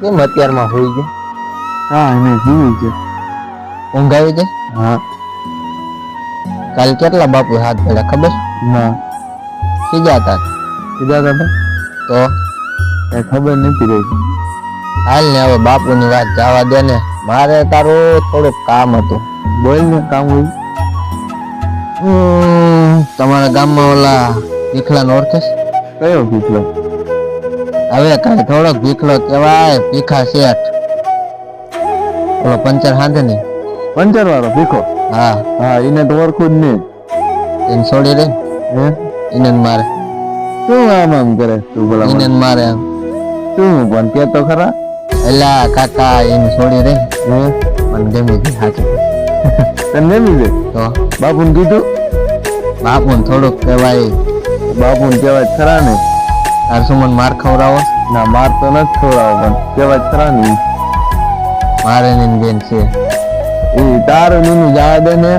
કેમ અત્યારમાં હોઈ ગઈ હા એને જીવી છે ઊંઘ આવી ગઈ હા. કાલ કેટલા બાપુ હાથ પડ્યા ખબર? ના. સીધા હતા સીધા હતા તો એ ખબર નથી રહી. હાલ ને હવે બાપુની વાત જવા દે ને. મારે તારું થોડુંક કામ હતું. બોલ ને કામ હોય. તમારા ગામમાં ઓલા ભીખલાને ઓળખે છે? કયો પીછલો હવે કાંઈ થોડોક ભીખલો કહેવાય ભીખા શેઠ. ઓલો પંચર હાંધે નહીં પંચર વાળો ભીખો? હા. હા એને તો ઓળખું જ નહીં. એને છોડી દે. હે? એને મારે. શું આમ આમ કરે તું બોલા એને મારે આમ શું પણ કે તો ખરા? એલા કાકા એને છોડી દે. હે? મને ગમી ગઈ સાચું તને ગમી ગઈ તો? બાપુને કીધું? બાપુને થોડુંક કહેવાય. બાપુને કહેવાય ખરા ને? તાર શું મને માર ખવડાવો? ના માર તો નથી ખવડાવો પણ કેવા ત્રણ મારે ની બેન છે. એ તારું નીનું જવા દે ને?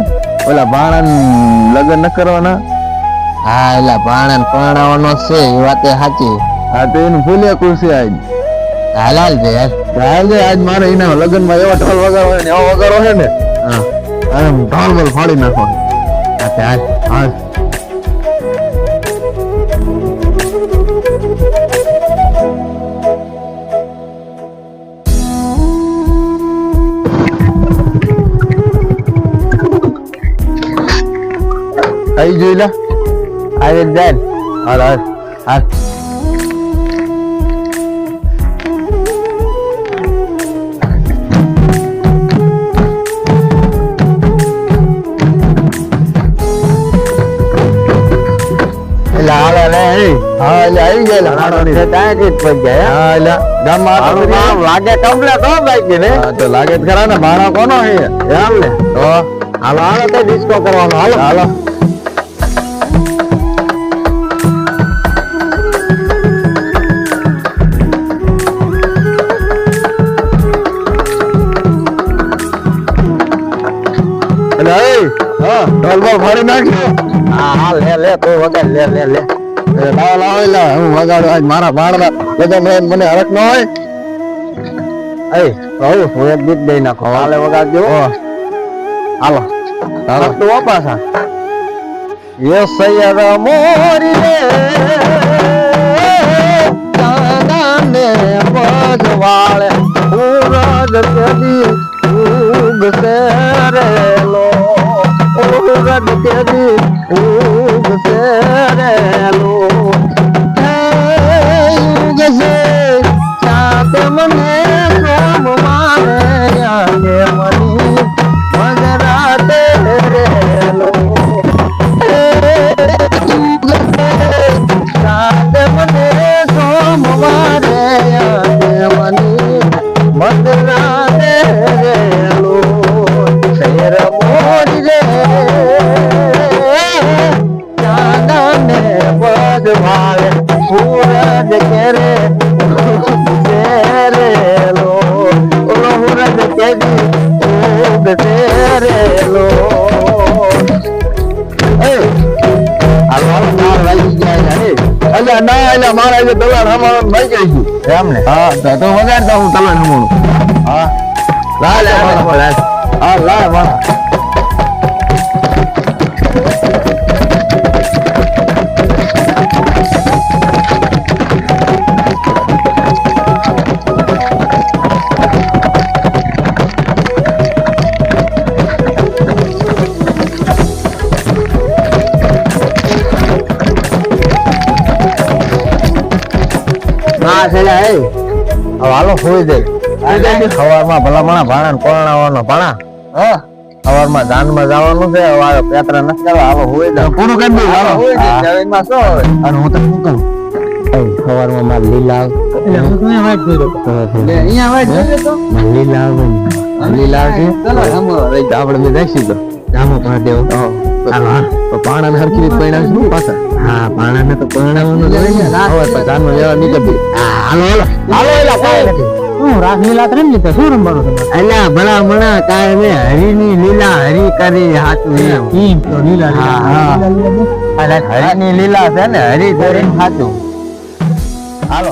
ઓલા ભાણા લગ્ન ન કરવાના? હા એલા ભાણા પરણાવવાનો છે એ વાતે સાચી. હા તો એનું ભૂલે ખુશી આજ. હાલાલ હાલ છે યાર હાલ દે આજ મારે એના લગ્નમાં એવા ઢોલ વગાડો ને એવા વગાડો છે ને હા. આમ ઢોલ બોલ ફાડી નાખો હા હાલ હાલ. આઈ જોઈ લે આવી જાય ને. હાલ હાલ હાલ આવી લાગે કમ્પ્લેટ હો બાઈક ને તો લાગે જ ખરા ને કોનો હે એમ ને તો હાલો હાલો તો ડિસ્કો કરવાનો હાલો હાલો ઢોલ બોલ ફાડી નાખ્યો. હા હા લે લે તો વગર લે લે લે. લાવ લાવ એટલે હું વગાડું આજ મારા ભાણના બધા મેં મને હરક ન હોય. એ કહું હું એક ગીત દઈ નાખો હાલે વગાડજો. હાલો હાલો. તું વાપાસા યે સૈયદ મોરી રે પજવાળે ઉરજ તેદી ઉગસે રેલો ઉરજ તેદી ઉગસે ચાતે મને સોમ મારે મની કેરે ઓલો એ વાગી ગયા હે? અલ્યા ના અલ્યા મારા જે દલાલ હમાવાનું ભાઈ ગઈ એમ ને? હા તો તો વગાડતા હું દલાલ હમાણું. હા. લા લે હા લા હા છે હવે હાલો હોઈ દે સવારમાં ભલામણા ભાણા ને પરણાવવાનો ભાણા. હા. સવારમાં જાનમાં જવાનું છે હવે પેતરા નથી કરવા હાલો હોઈ દે પૂરું કરી દઉં હાલો. હોઈ દે જમીનમાં શું હવે અને હું તને શું કહું? સવારમાં માર લીલા લીલા લીલા આપડે જઈશું તો જામો પણ દેવો. તો પાણા ને હરખી રીત પરિણામ શું પાછા હા તો ને. હાલો હાલો. હાલો એલા રાસલીલા ત્રણ લીધા? શું રમવાનું તમારે અલ્યા ભલા મણા ને હરીની લીલા હરી કરી ઈ તો લીલા હા, હા. લીલા છે ને હરી ધરીને હાચું. હાલો.